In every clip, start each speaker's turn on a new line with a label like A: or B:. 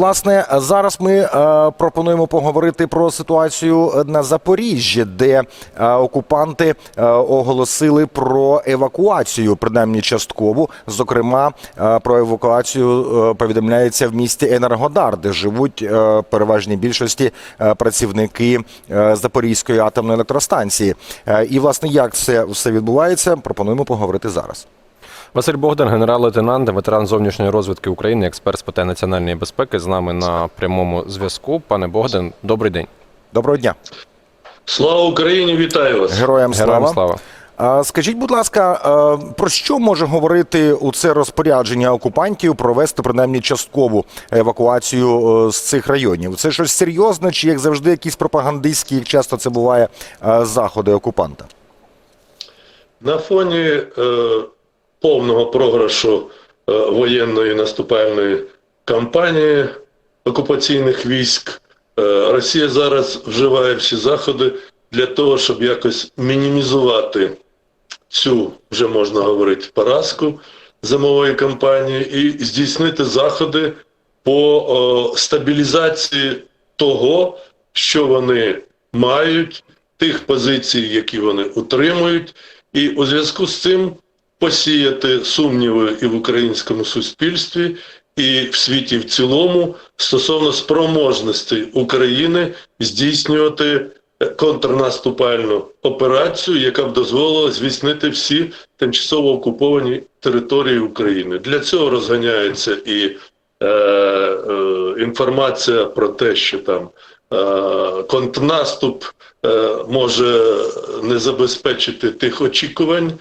A: Власне, зараз ми е, пропонуємо поговорити про ситуацію на Запоріжжі, де е, окупанти е, оголосили про евакуацію, принаймні часткову. Зокрема, е, про евакуацію е, повідомляється в місті Енергодар, де живуть е, переважній більшості е, працівники е, Запорізької атомної електростанції. Е, і власне, як це все відбувається, пропонуємо поговорити зараз.
B: Василь Богдан, генерал-лейтенант, ветеран зовнішньої розвідки України, експерт з питань національної безпеки, з нами на прямому зв'язку. Пане Богдан, добрий день.
A: Доброго дня,
C: Слава Україні, вітаю вас.
A: героям слава.
B: Героям слава.
A: А, Скажіть, будь ласка, про що може говорити у це розпорядження окупантів провести принаймні часткову евакуацію е, з цих районів? Це щось серйозне, чи як завжди, якісь пропагандистські, як часто це буває, е, заходи окупанта?
C: На фоні е, повного програшу е, воєнної наступальної кампанії окупаційних військ. Е, Росія зараз вживає всі заходи для того, щоб якось мінімізувати цю, вже можна говорити, поразку зимової кампанії і здійснити заходи по о, стабілізації того, що вони мають, тих позицій, які вони утримують, і у зв'язку з цим посіяти сумніви і в українському суспільстві, і в світі в цілому стосовно спроможності України здійснювати е, контрнаступальну операцію, яка б дозволила звіснити всі тимчасово окуповані території України. Для цього розганяється і е, е, інформація про те, що там е, контрнаступ е, може не забезпечити тих очікувань,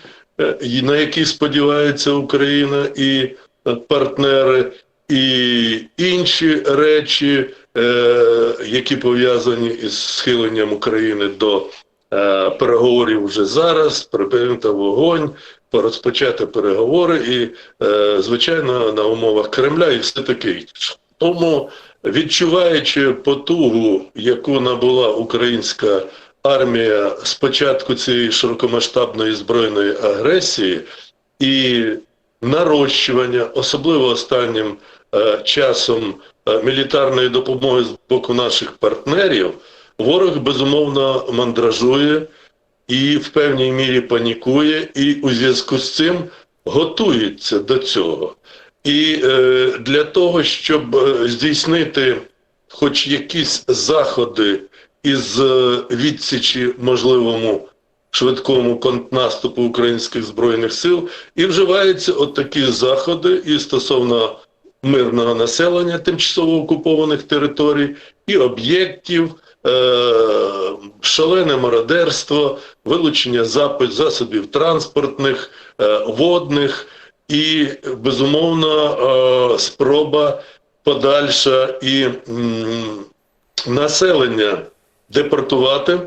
C: на які сподівається Україна і е, партнери, і інші речі, е, які пов'язані із схиленням України до е, переговорів вже зараз, припинити вогонь, розпочати переговори і, е, звичайно, на умовах Кремля і все таке. Тому, відчуваючи потугу, яку набула українська армія з початку цієї широкомасштабної збройної агресії і нарощування, особливо останнім е, часом е, мілітарної допомоги з боку наших партнерів, ворог безумовно мандражує і в певній мірі панікує, і у зв'язку з цим готується до цього. І е, для того, щоб е, здійснити хоч якісь заходи із е, відсічі можливому швидкому контрнаступу українських збройних сил, і вживаються от такі заходи і стосовно мирного населення тимчасово окупованих територій, і об'єктів, е, шалене мародерство, вилучення засобів транспортних, е, водних і безумовно спроба подальша і населення депортувати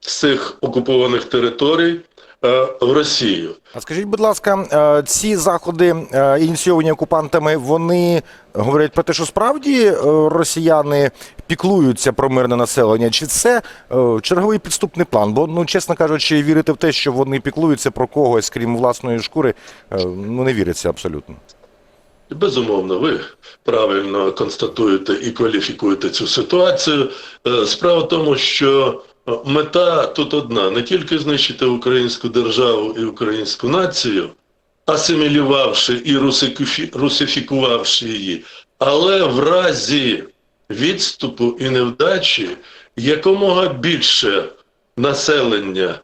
C: з цих окупованих територій е, в Росію.
A: А скажіть, будь ласка, е, ці заходи, е, ініційовані окупантами, вони говорять про те, що справді росіяни піклуються про мирне населення, чи це черговий підступний план? Бо, ну чесно кажучи, вірити в те, що вони піклуються про когось, крім власної шкури, ну не віриться абсолютно.
C: Безумовно, ви правильно констатуєте і кваліфікуєте цю ситуацію. Е, Справа в тому, що е, мета тут одна: не тільки знищити українську державу і українську націю, асимілювавши і русифікувавши її, але в разі відступу і невдачі якомога більше населення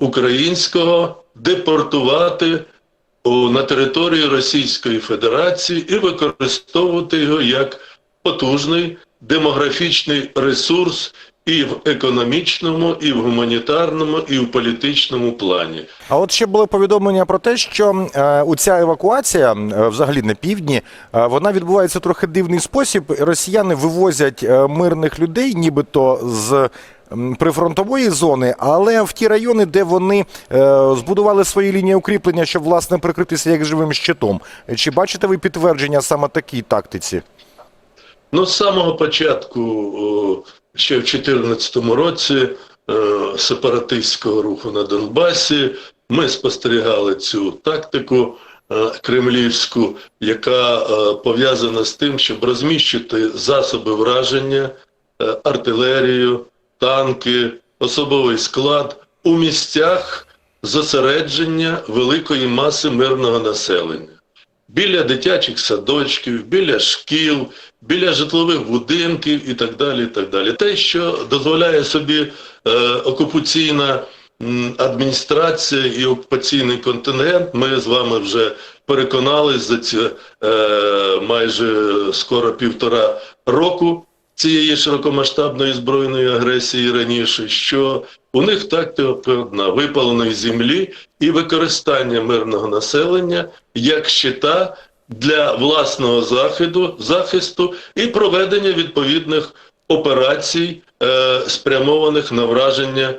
C: українського депортувати на території Російської Федерації і використовувати його як потужний демографічний ресурс і в економічному, і в гуманітарному, і в політичному плані.
A: А от ще були повідомлення про те, що е, у ця евакуація, е, взагалі на півдні, е, вона відбувається трохи дивний спосіб. Росіяни вивозять е, мирних людей, нібито з прифронтової зони, але в ті райони, де вони е, збудували свої лінії укріплення, щоб власне прикритися як живим щитом. Чи бачите ви підтвердження саме такій тактиці?
C: Ну, з самого початку, ще в 2014 році, е, сепаратистського руху на Донбасі, ми спостерігали цю тактику. е, кремлівську, яка пов'язана з тим, щоб розміщити засоби враження, артилерію, танки, особовий склад у місцях зосередження великої маси мирного населення. Біля дитячих садочків, біля шкіл, біля житлових будинків і так далі. І так далі. Те, що дозволяє собі е, окупаційна адміністрація і окупаційний контингент, ми з вами вже переконались за ці е, майже скоро півтора року цієї широкомасштабної збройної агресії раніше, що у них тактика одна випаленої землі і використання мирного населення як щита для власного захисту, захисту і проведення відповідних операцій, е, спрямованих на враження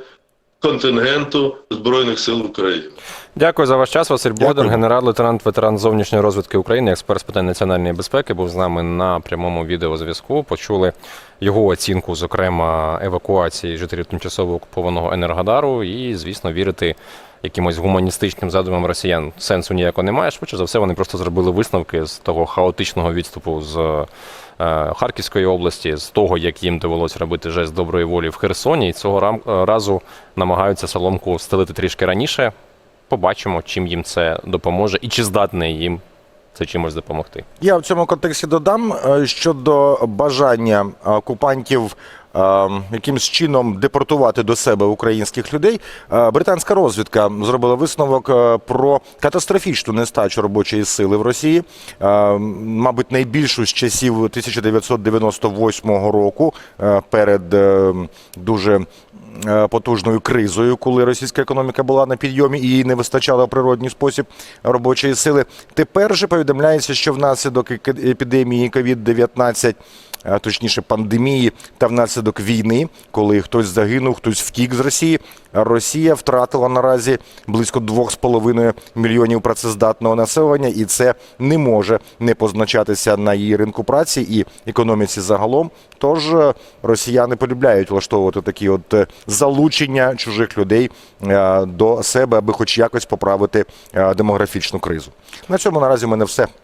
C: контингенту Збройних сил України.
B: Дякую за ваш час. Василь Богдан,
A: Дякую.
B: генерал-лейтенант, ветеран зовнішньої розвідки України, експерт з питань національної безпеки, був з нами на прямому відеозв'язку. Почули його оцінку, зокрема евакуації жителів тимчасово окупованого Енергодару, і, звісно, вірити якимось гуманістичним задумам росіян сенсу ніякого немає. Швидше за все, вони просто зробили висновки з того хаотичного відступу з е, Харківської області, з того, як їм довелося робити жест доброї волі в Херсоні, і цього рам- разу намагаються соломку стелити трішки раніше. Побачимо, чим їм це допоможе, і чи здатне їм це чимось допомогти.
A: Я в цьому контексті додам е, щодо бажання окупантів е, якимсь чином депортувати до себе українських людей. Е, Британська розвідка зробила висновок е, про катастрофічну нестачу робочої сили в Росії, е, мабуть, найбільшу з часів 1998 року перед дуже потужною кризою, коли російська економіка була на підйомі і не вистачало в природній спосіб робочої сили. Тепер же повідомляється, що внаслідок епідемії COVID-19, а, точніше пандемії, та внаслідок війни, коли хтось загинув, хтось втік з Росії, Росія втратила наразі близько 2,5 мільйонів працездатного населення, і це не може не позначатися на її ринку праці і економіці загалом. Тож е, росіяни полюбляють влаштовувати такі от е, залучення чужих людей е, до себе, аби хоч якось поправити демографічну кризу. На цьому наразі в мене все.